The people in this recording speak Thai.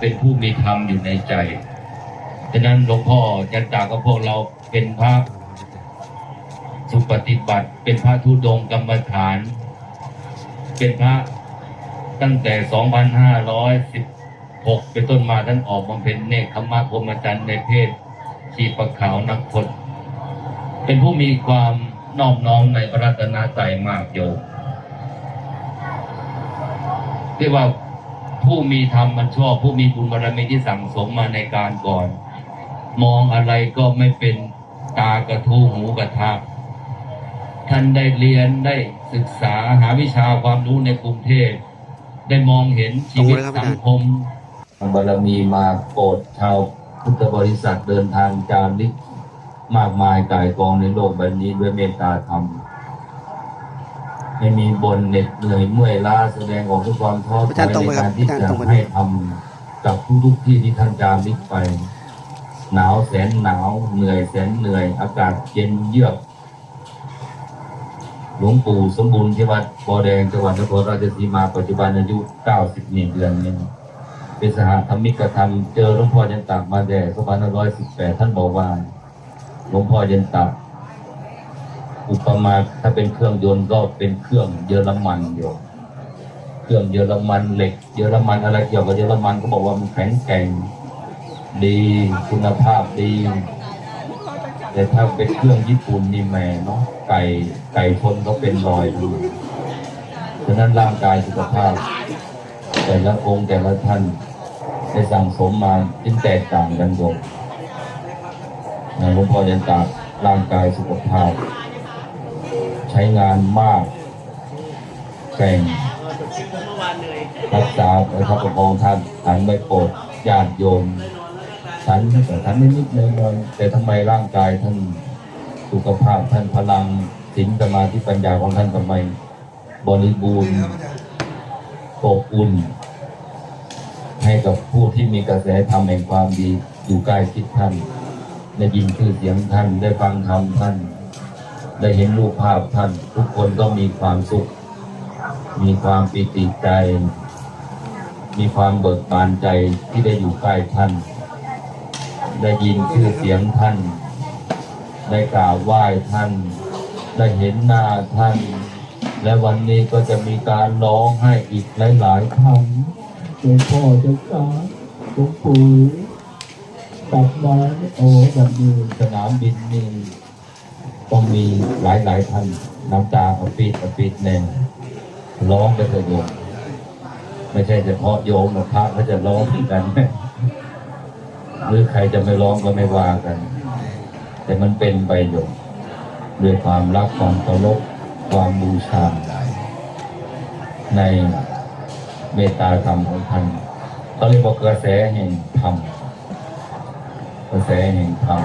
เป็นผู้มีธรรมอยู่ในใจ ฉะนั้นหลวงพ่อยันตากับพวกเราเป็นพระสุปฏิบัติ เป็นพระธุดงกรรมฐาน เป็นพระตั้งแต่ 2516 เป็นต้นมาท่านออกมาเป็นเนคขมะพรมจรรย์ในเพศชีปะขาวนักพจน์เป็นผู้มีความนอบน้อมในพระรัตนตรัยมากโยมเรียกว่า ผู้มีธรรมมันชอบ ผู้มีบุญบารมีที่สั่งสมมาในการก่อน มองอะไรก็ไม่เป็นตากระทูหูกระทาท่านได้เรียนได้ศึกษาหาวิชาความรู้ในกรุงเทพได้มองเห็นชีวิตสังคมบารมีมาโปรดชาวพุทธบริษัทเดินทางจาริกมากมายกายกองในโลกใบนี้ด้วยเมตตาธรรม ไม่มีบนเหน็ดเหนื่อยเมื่อยล้าแสดงออกด้วยความท้อถอาจารย์ตรองยไปในครับการที่อาจารย์จะตรงไปให้ทำกับทุกๆที่ที่ท่านจาริกไป หนาวแสนหนาวเหนื่อยแสนเหนื่อย อากาศเย็นเยือกหลวงปู่สมบูรณ์ที่วัดบอแดงจังหวัดนครราชสีมาปัจจุบันอายุ91เดือนเนี่ยเป็นสหธรรมิกธรรมเจอหลวงพ่อยันตักมาแด่2518ท่านบอกว่าหลวงพ่อยันตัก อุปมาถ้าเป็นเครื่องยนต์ก็เป็นเครื่องเยอรมันอยู่เครื่องเยอรมันเหล็ก เยอรมันอะไรเกี่ยวกับเยอรมันก็บอกว่ามันแข็งแกร่งดีคุณภาพดี แต่ถ้าเป็นเครื่องญี่ปุ่นนี่แม่เนาะไก่ไก่ชนก็เป็นรอยดูฉะนั้นร่างกายสุขภาพ แต่ละองค์แต่ละท่านได้สั่งสมมาจึงแตกต่างกันโยมนะหลวงพ่อยันตาร่างกายสุขภาพ ช้งานมากแข่งรักษาประคับประคองท่านท่านไม่โปรดญาติโยมฉันแต่ท่านไม่นิดเลยเลยแต่ทำไมร่างกายท่านสุขภาพท่านพลังศีลสมาธิปัญญาของท่านทำไมบริบูรณ์อบอุ่น ให้กับผู้ที่มีกระแสธรรมแห่งความดีอยู่ใกล้ชิดท่านได้ยินชื่อเสียงท่านได้ฟังธรรมท่าน ได้เห็นรูปภาพท่านทุกคนก็มีความสุข มีความปิติใจ มีความเบิกบานใจที่ได้อยู่ใกล้ท่าน ได้ยินชื่อเสียงท่าน ได้กราบไหว้ท่าน ได้เห็นหน้าท่าน และวันนี้ก็จะมีการร้องให้อีกหลายๆครั้งหลวงพ่อเจ้าค่ะหลวงปู่กลับมาโอ้แบบนี้สนามบินนี่ ต้องมีหลายๆท่านน้ำตาอปิดอปิดแน่ร้องไปเถอะโยมไม่ใช่เฉพาะโยมกับพระเขาจะร้องกันหรือใครจะไม่ร้องก็ไม่ว่ากัน แต่มันเป็นไปอยู่ด้วยความรักความเคารพความบูชาในเมตตาธรรมของท่านเขาเรียกว่ากระแสแห่งธรรมกระแสแห่งธรรม